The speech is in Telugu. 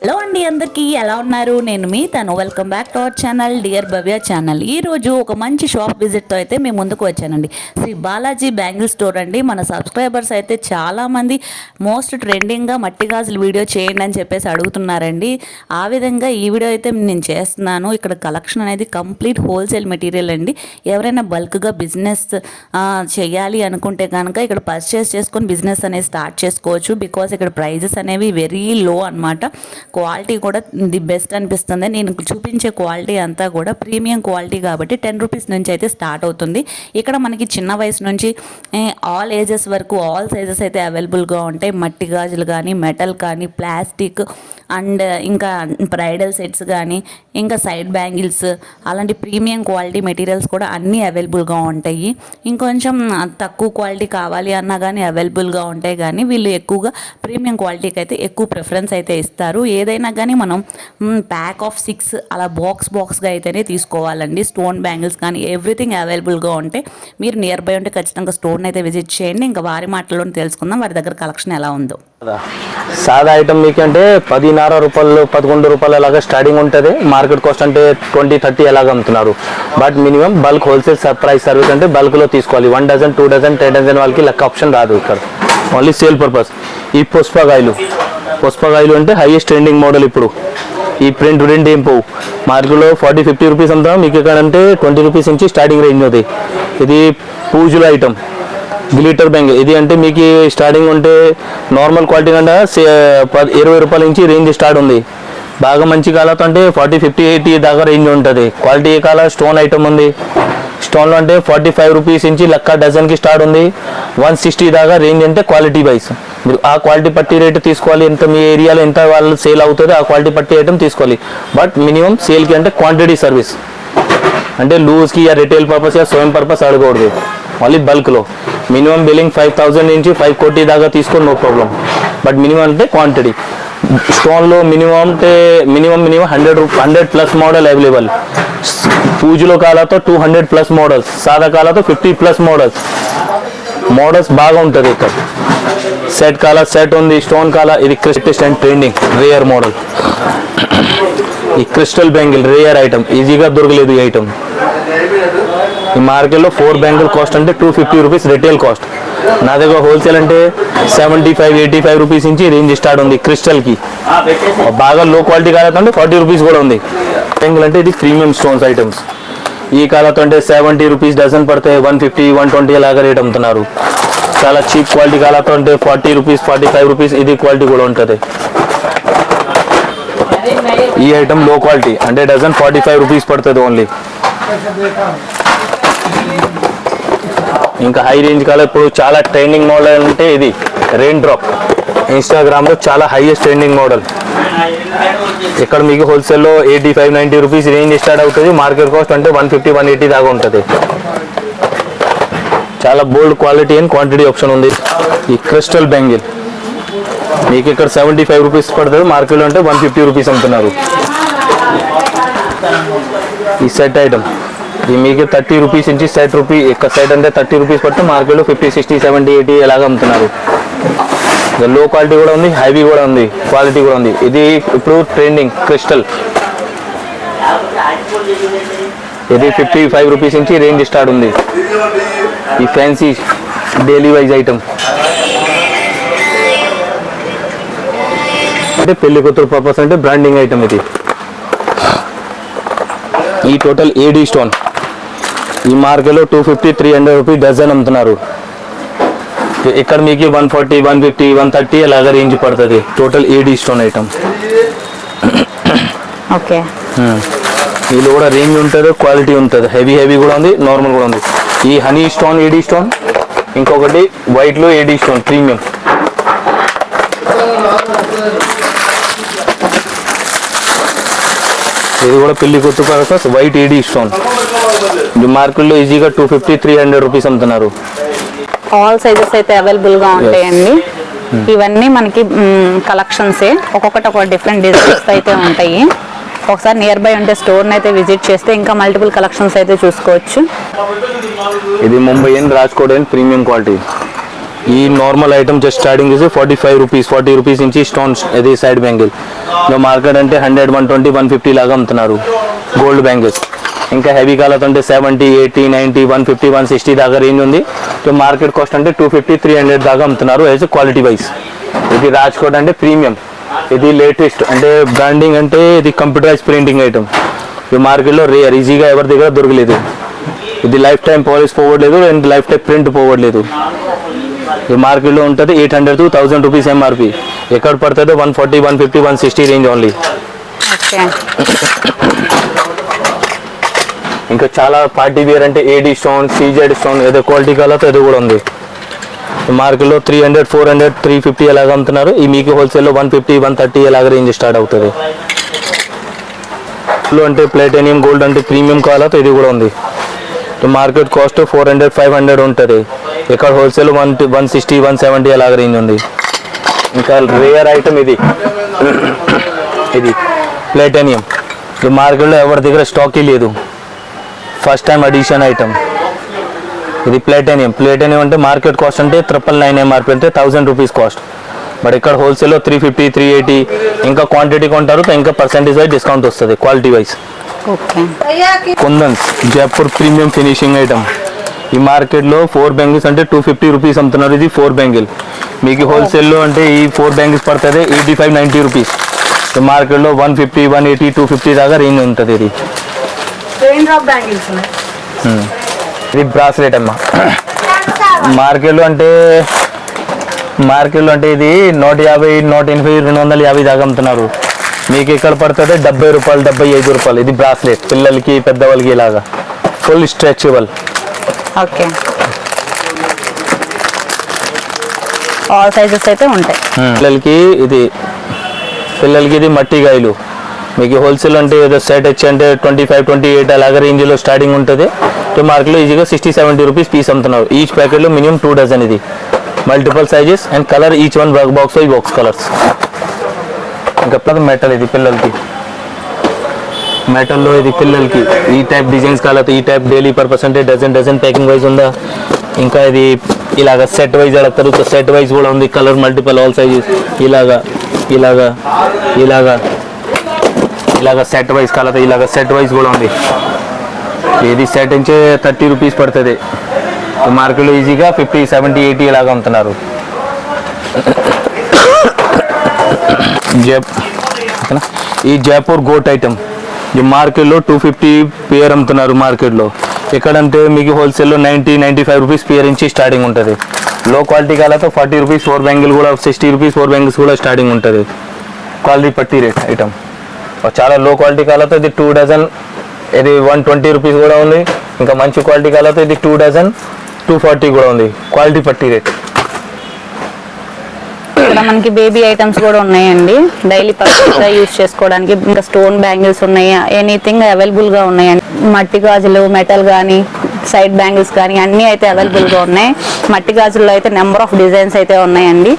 హలో అండి అందరికీ ఎలా ఉన్నారు? నేను మీ Tanu. Welcome back to our channel dear Bhavya channel ఈ రోజు ఒక మంచి షాప్ విజిట్తో అయితే మేము ముందుకు వచ్చానండి. శ్రీ బాలాజీ బ్యాంగిల్ స్టోర్ అండి. మన సబ్స్క్రైబర్స్ అయితే చాలామంది మోస్ట్ ట్రెండింగ్గా మట్టి గాజులు వీడియో చేయండి అని చెప్పేసి అడుగుతున్నారండి. ఆ విధంగా ఈ వీడియో అయితే నేను చేస్తున్నాను. ఇక్కడ కలెక్షన్ అనేది కంప్లీట్ హోల్సేల్ మెటీరియల్ అండి. ఎవరైనా బల్క్గా బిజినెస్ చేయాలి అనుకుంటే కనుక ఇక్కడ పర్చేస్ చేసుకొని బిజినెస్ అనేది స్టార్ట్ చేసుకోవచ్చు. బికాస్ ఇక్కడ ప్రైజెస్ అనేవి వెరీ లో అన్నమాట. క్వాలిటీ కూడా ది బెస్ట్ అనిపిస్తుంది. నేను చూపించే క్వాలిటీ అంతా కూడా ప్రీమియం క్వాలిటీ కాబట్టి టెన్ రూపీస్ నుంచి అయితే స్టార్ట్ అవుతుంది. ఇక్కడ మనకి చిన్న వయసు నుంచి ఆల్ ఏజెస్ వరకు ఆల్ సైజెస్ అయితే అవైలబుల్గా ఉంటాయి. మట్టి గాజులు కానీ మెటల్ కానీ ప్లాస్టిక్ అండ్ ఇంకా బ్రైడల్ సెట్స్ కానీ ఇంకా సైడ్ బ్యాంగిల్స్ అలాంటి ప్రీమియం క్వాలిటీ మెటీరియల్స్ కూడా అన్నీ అవైలబుల్గా ఉంటాయి. ఇంకొంచెం తక్కువ క్వాలిటీ కావాలి అన్నా కానీ అవైలబుల్గా ఉంటాయి కానీ వీళ్ళు ఎక్కువగా ప్రీమియం క్వాలిటీకి అయితే ఎక్కువ ప్రిఫరెన్స్ అయితే ఇస్తారు. ఏదైనా కానీ మనం ప్యాక్ ఆఫ్ సిక్స్ అలా బాక్స్ బాక్స్గా అయితేనే తీసుకోవాలండి. స్టోన్ బ్యాంగిల్స్ కానీ ఎవ్రీథింగ్ అవైలబుల్గా ఉంటే మీరు నియర్ బై ఉంటే ఖచ్చితంగా స్టోన్ అయితే విజిట్ చేయండి. ఇంకా వారి మాటల్లో తెలుసుకుందాం వారి దగ్గర కలెక్షన్ ఎలా ఉందో. సాదా ఐటమ్ మీకు అంటే పదిన్నర రూపాయలు పదకొండు రూపాయలు అలాగా స్టార్టింగ్ ఉంటుంది. మార్కెట్ కాస్ట్ అంటే ట్వంటీ థర్టీ ఎలాగ అమ్ముతున్నారు. But minimum bulk wholesale surprise service అంటే బల్క్లో తీసుకోవాలి. One dozen two dozen ten dozen వాళ్ళకి లెక్క ఆప్షన్ రాదు ఇక్కడ. ఓన్లీ సేల్ పర్పస్ ఈ పుష్పకాయలు పుష్పకాయలు అంటే హైయెస్ట్ ట్రెండింగ్ మోడల్ ఇప్పుడు. ఈ ప్రింట్ ప్రింట్ ఏం పోవు. మార్కెట్లో ఫార్టీ ఫిఫ్టీ రూపీస్ అంతా మీకు ఇక్కడ అంటే ట్వంటీ రూపీస్ నుంచి స్టార్టింగ్ రేంజ్ అవుతాయి ఇది పూజల ఐటమ్ గ్లిటర్ బ్యాంగిల్ ఇది అంటే మీకు స్టార్టింగ్ ఉంటే నార్మల్ క్వాలిటీ కంటే ఇరవై రూపాయల నుంచి రేంజ్ స్టార్ట్ ఉంది. బాగా మంచి కాలతో అంటే ఫార్టీ ఫిఫ్టీ ఎయిటీ దాకా రేంజ్ ఉంటుంది. క్వాలిటీ కాల స్టోన్ ఐటమ్ ఉంది. స్టోన్లో అంటే ఫార్టీ ఫైవ్ రూపీస్ నుంచి లెక్క డజన్కి స్టార్ట్ ఉంది. వన్ సిక్స్టీ దాకా రేంజ్ అంటే క్వాలిటీ వైజ్ మీరు ఆ క్వాలిటీ పట్టి రేటు తీసుకోవాలి ఎంత మీ ఏరియాలో ఎంత వాళ్ళు సేల్ అవుతుందో ఆ క్వాలిటీ పట్టి ఐటమ్ తీసుకోవాలి. బట్ మినిమం సేల్కి అంటే క్వాంటిటీ సర్వీస్. అంటే లూజ్కి యా రిటైల్ పర్పస్ యా స్వయం పర్పస్ అడగకూడదు మళ్ళీ బల్క్లో. మినిమం బిల్లింగ్ ఫైవ్ థౌజండ్ నుంచి ఫైవ్ కోటీ దాకా తీసుకో నో ప్రాబ్లం బట్ మినిమం అంటే క్వాంటిటీ. స్టోన్లో మినిమం అంటే minimum minimum hundred hundred plus model available. పూజలో కాలతో టూ హండ్రెడ్ ప్లస్ మోడల్స్. సాదా కాలతో ఫిఫ్టీ ప్లస్ మోడల్స్. మోడల్స్ బాగా ఉంటుంది ఇక్కడ. సెట్ కాల సెట్ ఉంది స్టోన్ కాల ఇది క్రిస్టెస్ట్ అండ్ ట్రెండింగ్ రేయర్ మోడల్ ఈ క్రిస్టల్ బ్యాంగిల్ రేయర్ ఐటమ్ ఈజీగా దొరకలేదు ఈ ఐటమ్ ఈ మార్కెట్లో ఫోర్ బ్యాంగిల్ కాస్ట్ అంటే two fifty rupees retail cost నా దగ్గర హోల్సేల్ అంటే seventy five eighty five rupees నుంచి రేంజ్ స్టార్ట్ ఉంది క్రిస్టల్కి బాగా లో క్వాలిటీ కాలంటే ఫార్టీ రూపీస్ కూడా ఉంది. బ్యాంగిల్ అంటే ఇది ప్రీమియం స్టోన్స్ ఐటమ్స్ ఈ కాలతో అంటే సెవెంటీ రూపీస్ డజన్ పడతాయి వన్ ఫిఫ్టీ వన్ ట్వంటీ అలాగా రేట్ అమ్ముతున్నారు. చాలా చీప్ క్వాలిటీ కాలతో అంటే forty rupees forty five rupees ఇది క్వాలిటీ కూడా ఉంటుంది. ఈ ఐటమ్లో క్వాలిటీ అంటే డజన్ ఫార్టీ ఫైవ్ రూపీస్ పడుతుంది ఓన్లీ ఇంకా హై రేంజ్ కాలే ఇప్పుడు చాలా ట్రెండింగ్ మోడల్ అంటే ఇది రెయిన్ డ్రాప్ ఇన్స్టాగ్రామ్లో చాలా హైయెస్ట్ ట్రెండింగ్ మోడల్ ఇక్కడ మీకు హోల్సేల్లో eighty five ninety rupees range start అవుతుంది మార్కెట్ కాస్ట్ అంటే వన్ ఫిఫ్టీ వన్ ఎయిటీ దాకా ఉంటుంది. చాలా bold quality and quantity option ఉంది. ఈ క్రిస్టల్ బ్యాంగిల్ మీకు ఇక్కడ సెవెంటీ ఫైవ్ రూపీస్ పడుతుంది మార్కెట్లో అంటే వన్ ఫిఫ్టీ రూపీస్ అమ్ముతున్నారు. ఈ సెట్ ఐటమ్ ఇది మీకు థర్టీ రూపీస్ నుంచి సెట్ రూపీ ఇక్కడ సెట్ అంటే థర్టీ రూపీస్ పడితే మార్కెట్లో ఫిఫ్టీ సిక్స్టీ సెవెంటీ ఎయిటీ ఎలాగ అమ్ముతున్నారు. లో క్వాలిటీ కూడా ఉంది హైవీ కూడా ఉంది క్వాలిటీ కూడా ఉంది. ఇది ఇప్పుడు ట్రెండింగ్ క్రిస్టల్ ఇది ఫిఫ్టీ ఫైవ్ రూపీస్ నుంచి రేంజ్ స్టార్ట్ ఉంది. ఈ ఫ్యాన్సీ డైలీ వైజ్ ఐటమ్ అంటే పెళ్ళి కూతురు పర్పస్ అంటే బ్రాండింగ్ ఐటమ్ ఇది. ఈ టోటల్ ఏడీ స్టోన్ ఈ మార్కెట్లో two fifty three hundred rupees dozen అమ్ముతున్నారు. ఇక్కడ మీకు one forty one fifty one thirty అలాగా రేంజ్ పడుతుంది. Total AD stone item okay వీళ్ళు కూడా రేంజ్ ఉంటుంది క్వాలిటీ ఉంటుంది. హెవీ హెవీ కూడా ఉంది నార్మల్ కూడా ఉంది. ఈ హనీ స్టోన్ ఏడీ స్టోన్ ఇంకొకటి వైట్లో ఏడీ స్టోన్ ప్రీమియం ఇది కూడా పెళ్ళి కొత్త పర్పస్ వైట్ ఏడీ స్టోన్ ఇది మార్కెట్లో ఈజీగా two fifty three hundred rupees అమ్ముతున్నారు. ఆల్ సైజెస్ అయితే అవైలబుల్గా ఉంటాయండి. ఇవన్నీ మనకి కలెక్షన్సే ఒక్కొక్కటి ఒక డిఫరెంట్ డిజైన్స్ అయితే ఉంటాయి. ఒకసారి నియర్ బై ఉంటే స్టోర్ని అయితే విజిట్ చేస్తే ఇంకా మల్టిపుల్ కలెక్షన్స్ అయితే చూసుకోవచ్చు. ఇది Mumbai and Rajkot and premium quality ఈ నార్మల్ ఐటమ్ జస్ట్ స్టార్టింగ్ చేసి forty five rupees forty rupees నుంచి స్టోన్స్ ఇది సైడ్ బ్యాంగిల్ ఇంకా మార్కెట్ అంటే hundred one twenty one fifty లాగా అమ్ముతున్నారు. గోల్డ్ బ్యాంగిల్స్ ఇంకా హెవీ కాలతో అంటే seventy eighty ninety one fifty one sixty దాకా రేంజ్ ఉంది. సో మార్కెట్ కాస్ట్ అంటే టూ ఫిఫ్టీ త్రీ హండ్రెడ్ దాకా అమ్ముతున్నారు యాజ్ క్వాలిటీ వైజ్ ఇది రాజ్కోట్ అంటే ప్రీమియం ఇది లేటెస్ట్ అంటే బ్రాండింగ్ అంటే ఇది కంప్యూటరైజ్ ప్రింటింగ్ ఐటమ్ ఈ మార్కెట్లో రేర్ ఈజీగా ఎవరి దగ్గర దొరకలేదు. ఇది లైఫ్ టైం పాలిష్ పోవట్లేదు అండ్ లైఫ్ టైం ప్రింట్ పోవట్లేదు. ఈ మార్కెట్లో ఉంటుంది eight hundred to thousand rupees MRP ఎక్కడ పడుతుందో one forty one fifty one sixty range only ఇంకా చాలా పార్టీ వేర్ అంటే ఏడీ స్టోన్ సీజెడ్ స్టోన్ ఏదో క్వాలిటీ కాలతో ఏదో కూడా ఉంది. మార్కెట్లో three hundred four hundred three fifty ఎలాగ అమ్ముతున్నారు? ఈ మీకు హోల్సేల్లో వన్ ఫిఫ్టీ వన్ థర్టీ ఎలాగ రేంజ్ స్టార్ట్ అవుతుంది? అంటే ప్లేటేనియం గోల్డ్ అంటే ప్రీమియం కావాలతో ఇది కూడా ఉంది. Market cost four hundred five hundred ఉంటుంది. ఇక్కడ wholesale one one sixty one seventy ఎలాగ రేంజ్ ఉంది? ఇంకా రేయర్ ఐటమ్ ఇది. ఇది ప్లేటేనియం ఇప్పుడు మార్కెట్లో ఎవరి దగ్గర స్టాక్ లేదు. ఫస్ట్ టైం అడిషన్ ఐటమ్ ఇది ప్లేటేనియం ప్లేటేనియం అంటే మార్కెట్ కాస్ట్ అంటే ట్రిపుల్ నైన్ ఎంఆర్పి అంటే థౌసండ్ రూపీస్ కాస్ట్ బట్ ఇక్కడ హోల్సేల్లో త్రీ ఫిఫ్టీ త్రీ ఎయిటీ ఇంకా క్వాంటిటీ కొంటారు ఇంకా పర్సెంటేజ్ వైజ్ డిస్కౌంట్ వస్తుంది quality wise kundans Jaipur premium finishing item ఈ మార్కెట్లో ఫోర్ బ్యాంగిల్స్ అంటే టూ ఫిఫ్టీ రూపీస్ అమ్ముతున్నారు ఇది ఫోర్ బ్యాంగిల్ మీకు హోల్సేల్లో అంటే ఈ ఫోర్ బ్యాంగిల్స్ పడుతుంది ఎయిటీ ఫైవ్ నైంటీ రూపీస్ మార్కెట్లో one fifty one eighty two fifty దాకా రేంజ్ ఉంటుంది ఇది. ఇది బ్రాస్లెట్ అమ్మ. మార్కెట్లో అంటే మార్కెట్లో అంటే ఇది నూట యాభై నూట ఎనభై రెండు వందల యాభై దాకా అమ్ముతున్నారు. మీకు ఎక్కడ పడుతుంది? డెబ్బై రూపాయలు డెబ్బై ఐదు రూపాయలు. ఇది బ్రాస్లెట్ పిల్లలకి పెద్దవాళ్ళకి ఇలాగా. Full stretchable okay. All sizes అయితే ఉంటాయి. పిల్లలకి ఇది పిల్లలకి ఇది మట్టి గాయలు మీకు హోల్సేల్ అంటే ఏదో సెట్ వచ్చి అంటే ట్వంటీ ఫైవ్ ట్వంటీ ఎయిట్ అలాగ రేంజ్లో స్టార్టింగ్ ఉంటుంది. సో మార్కెట్లో ఈజీగా సిక్స్టీ సెవెంటీ రూపీస్ పీస్ అమ్ముతున్నారు ఈచ్ ప్యాకెట్లో మినిమం టూ డజన్ ఇది. Multiple sizes and colour each one box ఈ బాక్స్ కలర్స్ ఇంకా మెటల్ ఇది పిల్లలకి. మెటల్లో ఇది పిల్లలకి. ఈ టైప్ డిజైన్స్ కాలేదు ఈ టైప్ డైలీ పర్పస్ అంటే డజన్ డజన్ ప్యాకింగ్ వైజ్ ఉందా? ఇంకా ఇది ఇలాగ సెట్ వైజ్ అడుగుతారు సెట్ వైజ్ కూడా ఉంది. కలర్ మల్టిపల్ ఆల్ సైజెస్ ఇలాగా ఇలాగా ఇలాగా. ఇలాగ సెట్ వైజ్ కలర్ ఇలాగ సెట్ వైజ్ కూడా ఉంది. ఇది సెట్ నుంచే థర్టీ రూపీస్ పడుతుంది. మార్కెట్లో ఈజీగా ఫిఫ్టీ సెవెంటీ ఎయిటీ ఇలాగ అమ్ముతున్నారు. జప్ ఈ జైపూర్ గోట్ ఐటమ్ ఈ మార్కెట్లో టూ ఫిఫ్టీ పేర్ అమ్ముతున్నారు మార్కెట్లో. ఎక్కడంటే మీకు హోల్సేల్లో ninety ninety five rupees pair నుంచి స్టార్టింగ్ ఉంటుంది. లో క్వాలిటీ కాలతో ఫార్టీ రూపీస్ ఫోర్ బ్యాంగిల్ కూడా సిక్స్టీ రూపీస్ ఫోర్ బ్యాంగిల్స్ కూడా స్టార్టింగ్ ఉంటుంది. క్వాలిటీ పట్టి రేట్ ఐటమ్ చాలా లో క్వాలిటీ కాలతో ఇది టూ డజన్ ఇది వన్ ట్వంటీ రూపీస్ కూడా ఉంది. ఇంకా మంచి క్వాలిటీ కాలతో ఇది టూ డజన్ టూ ఫార్టీ కూడా ఉంది. క్వాలిటీ పట్టి రేట్ ఇక్కడ మనకి బేబీ ఐటమ్స్ కూడా ఉన్నాయండి. డైలీ పర్పస్గా యూస్ చేసుకోవడానికి ఇంకా స్టోన్ బ్యాంగిల్స్ ఉన్నాయి. ఎనీథింగ్ అవైలబుల్గా ఉన్నాయండి. మట్టి గాజులు మెటల్ కానీ సైడ్ బ్యాంగిల్స్ కానీ అన్నీ అయితే అవైలబుల్గా ఉన్నాయి. మట్టి గాజుల్లో అయితే నెంబర్ ఆఫ్ డిజైన్స్ అయితే ఉన్నాయండి.